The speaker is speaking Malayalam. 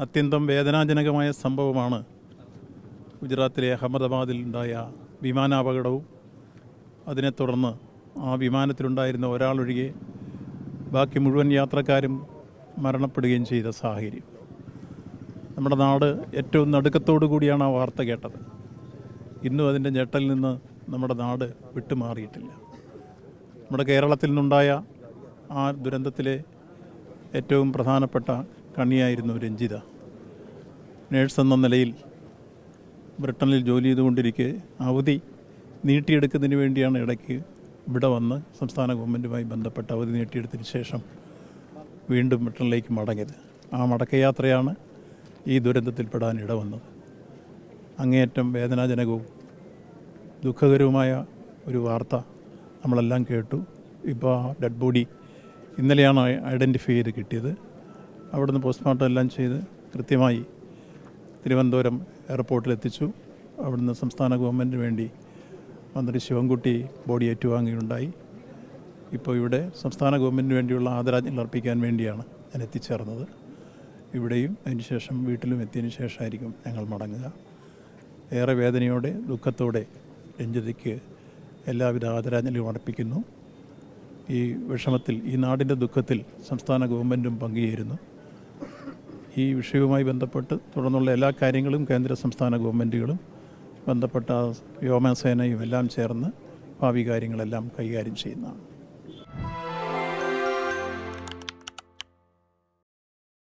അത്യന്തം വേദനാജനകമായ സംഭവമാണ് ഗുജറാത്തിലെ അഹമ്മദാബാദിൽ ഉണ്ടായ വിമാനാപകടവും അതിനെ തുടർന്ന് ആ വിമാനത്തിലുണ്ടായിരുന്ന ഒരാളൊഴികെ ബാക്കി മുഴുവൻ യാത്രക്കാരും മരണപ്പെടുകയും ചെയ്ത സാഹചര്യം. നമ്മുടെ നാട് ഏറ്റവും നടുക്കത്തോടു കൂടിയാണ് ആ വാർത്ത കേട്ടത്. ഇന്നും അതിന്റെ ഞെട്ടലിൽ നിന്ന് നമ്മുടെ നാട് വിട്ടുമാറിയിട്ടില്ല. നമ്മുടെ കേരളത്തിൽ നിന്നുണ്ടായ ആ ദുരന്തത്തിലെ ഏറ്റവും പ്രധാനപ്പെട്ട കണ്ണിയായിരുന്നു രഞ്ജിത. നേഴ്സ് എന്ന നിലയിൽ ബ്രിട്ടനിൽ ജോലി ചെയ്തുകൊണ്ടിരിക്കെ അവധി നീട്ടിയെടുക്കുന്നതിന് വേണ്ടിയാണ് ഇടയ്ക്ക് ഇവിടെ വന്ന് സംസ്ഥാന ഗവൺമെന്റുമായി ബന്ധപ്പെട്ട അവധി നീട്ടിയെടുത്തതിന് ശേഷം വീണ്ടും ബ്രിട്ടനിലേക്ക് മടങ്ങിയത്. ആ മടക്കയാത്രയാണ് ഈ ദുരന്തത്തിൽപ്പെടാൻ ഇടവന്നത്. അങ്ങേയറ്റം വേദനാജനകവും ദുഃഖകരവുമായ ഒരു വാർത്ത നമ്മളെല്ലാം കേട്ടു. ഇപ്പോൾ ആ ഡെഡ് ബോഡി ഇന്നലെയാണ് ഐഡന്റിഫൈ ചെയ്ത് കിട്ടിയത്. അവിടുന്ന് പോസ്റ്റ്മോർട്ടം എല്ലാം ചെയ്ത് കൃത്യമായി തിരുവനന്തപുരം എയർപോർട്ടിൽ എത്തിച്ചു അവിടുന്ന് സംസ്ഥാന ഗവൺമെന്റിന് വേണ്ടി മന്ത്രി ശിവൻകുട്ടി ബോഡി ഏറ്റുവാങ്ങുകയുണ്ടായി. ഇപ്പോൾ ഇവിടെ സംസ്ഥാന ഗവൺമെന്റിന് വേണ്ടിയുള്ള ആദരാജ്ഞകൾ അർപ്പിക്കാൻ വേണ്ടിയാണ് ഞാൻ എത്തിച്ചേർന്നത്. ഇവിടെയും അതിനുശേഷം വീട്ടിലും എത്തിയതിന് ശേഷമായിരിക്കും ഞങ്ങൾ മടങ്ങുക. ഏറെ വേദനയോടെ ദുഃഖത്തോടെ രഞ്ജിതയ്ക്ക് എല്ലാവിധ ആദരാഞ്ജലിയും അർപ്പിക്കുന്നു. ഈ വിഷമത്തിൽ ഈ നാടിന്റെ ദുഃഖത്തിൽ സംസ്ഥാന ഗവൺമെന്റും പങ്കുചേരുന്നു. ഈ വിഷയവുമായി ബന്ധപ്പെട്ട് തുടർന്നുള്ള എല്ലാ കാര്യങ്ങളും കേന്ദ്ര സംസ്ഥാന ഗവൺമെന്റുകളും ബന്ധപ്പെട്ട വ്യോമസേനയും എല്ലാം ചേർന്ന് ഭാവി കാര്യങ്ങളെല്ലാം കൈകാര്യം ചെയ്യുന്നതാണ്.